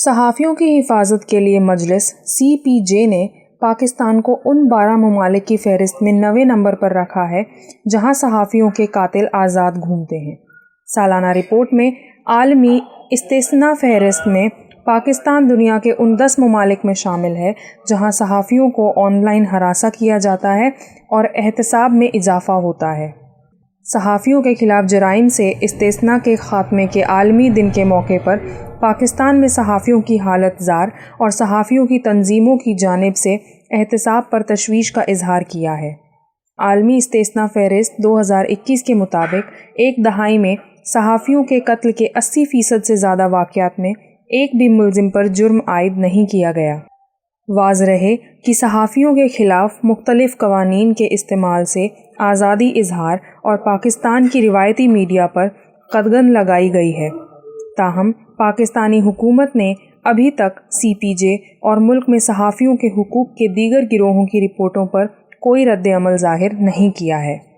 सहाफ़ियों की हिफाजत के लिए मजलिस सी पी जे ने पाकिस्तान को उन बारह ममालिक की फहरिस्त में नवे नंबर पर रखा है, जहाँ सहाफ़ियों के कातिल आज़ाद घूमते हैं। सालाना रिपोर्ट में आलमी इस्तना फहरिस्त में पाकिस्तान दुनिया के उन दस ममालिक में शामिल है, जहाँ सहाफ़ियों को ऑनलाइन हरासा किया जाता है और एहतसाब में इजाफ़ा होता है। सहाफ़ियों के ख़िलाफ़ जराइम से इस्तना के ख़ात्मे के आलमी दिन के मौके पर पाकिस्तान में सहाफ़ियों की हालत ज़ार और सहाफ़ियों की तंजीमों की जानब से एहतसाब पर तशवीश का इजहार किया है। आलमी इस्तना फ़हरिस्त 2021 के मुताबिक एक दहाई में सहाफ़ियों के कत्ल के 80 फ़ीसद से ज़्यादा वाक़ात में एक भी मुलजिम पर जुर्म आयद नहीं किया गया। वाज रहे कि सहाफ़ियों के ख़िलाफ़ मुख्तलिफ़ कवानीन के इस्तेमाल से आज़ादी इजहार और पाकिस्तान की रिवायती मीडिया पर कदगन लगाई गई है। ताहम पाकिस्तानी हुकूमत ने अभी तक सी पी जे और मुल्क में सहाफ़ियों के हकूक़ के दीगर गिरोहों की रिपोर्टों पर कोई रद्द अमल ज़ाहिर नहीं किया है।